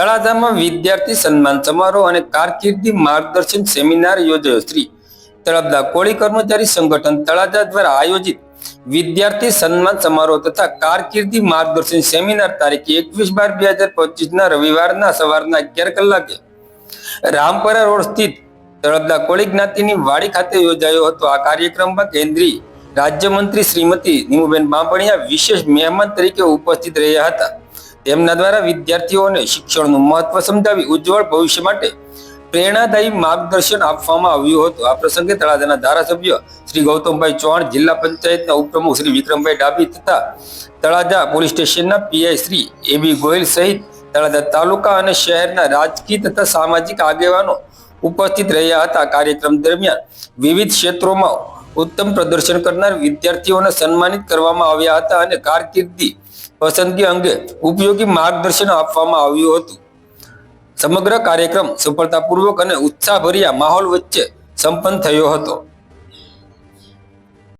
તળાજામાં વિદ્યાર્થી સન્માન સમારોહ અને કારકિર્દી માર્ગદર્શન સેમિનાર યોજાયો. શ્રી તળાજા કોળી કર્મચારી સંગઠન તળાજા દ્વારા આયોજિત વિદ્યાર્થી સન્માન સમારોહ તથા કારકિર્દી માર્ગદર્શન સેમિનાર તારીખ એકવીસ બાર બે હજાર પચીસ ના રવિવારના સવારના અગિયાર કલાકે રામપરા રોડ સ્થિત તળપદા કોળી જ્ઞાતિની વાડી ખાતે યોજાયો હતો. આ કાર્યક્રમમાં કેન્દ્રીય રાજ્યમંત્રી શ્રીમતી નીમુબેન બાંભણિયા વિશેષ મહેમાન તરીકે ઉપસ્થિત રહ્યા હતા. તેમના દ્વારા વિદ્યાર્થીઓને શિક્ષણનું મહત્વ સમજાવી ઉજ્જવળ ભવિષ્ય માટે પ્રેરણાદાયી માર્ગદર્શન આપવામાં આવ્યું હતું. આ પ્રસંગે તળાજાના ધારાસભ્ય શ્રી ગૌતમભાઈ ચૌહાણ, જિલ્લા પંચાયતના ઉપપ્રમુખ શ્રી વિક્રમભાઈ ડાબી તથા તળાજા પોલીસ સ્ટેશનના PI Shri A B Goyal સહિત તળાજા તાલુકા અને શહેરના રાજકીય તથા સામાજિક આગેવાનો ઉપસ્થિત રહ્યા હતા. કાર્યક્રમ દરમિયાન વિવિધ ક્ષેત્રોમાં ઉત્તમ પ્રદર્શન કરનાર વિદ્યાર્થીઓને સન્માનિત કરવામાં આવ્યા હતા અને કારકિર્દી પસંદગી અંગે ઉપયોગી માર્ગદર્શન આપવામાં આવ્યું હતું. સમગ્ર કાર્યક્રમ સફળતાપૂર્વક અને ઉત્સાહભર્યા માહોલ વચ્ચે સંપન્ન થયો હતો.